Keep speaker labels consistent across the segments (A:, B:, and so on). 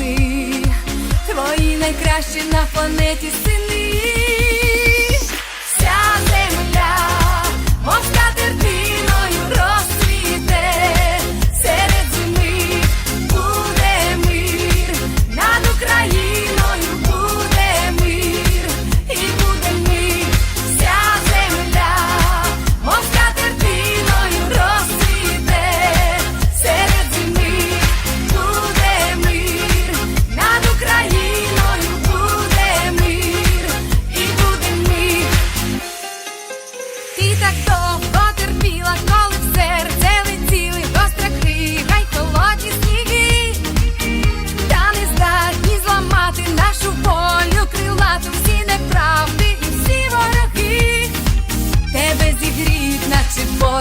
A: сини, твої найкращі на планеті сини.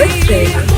A: Rick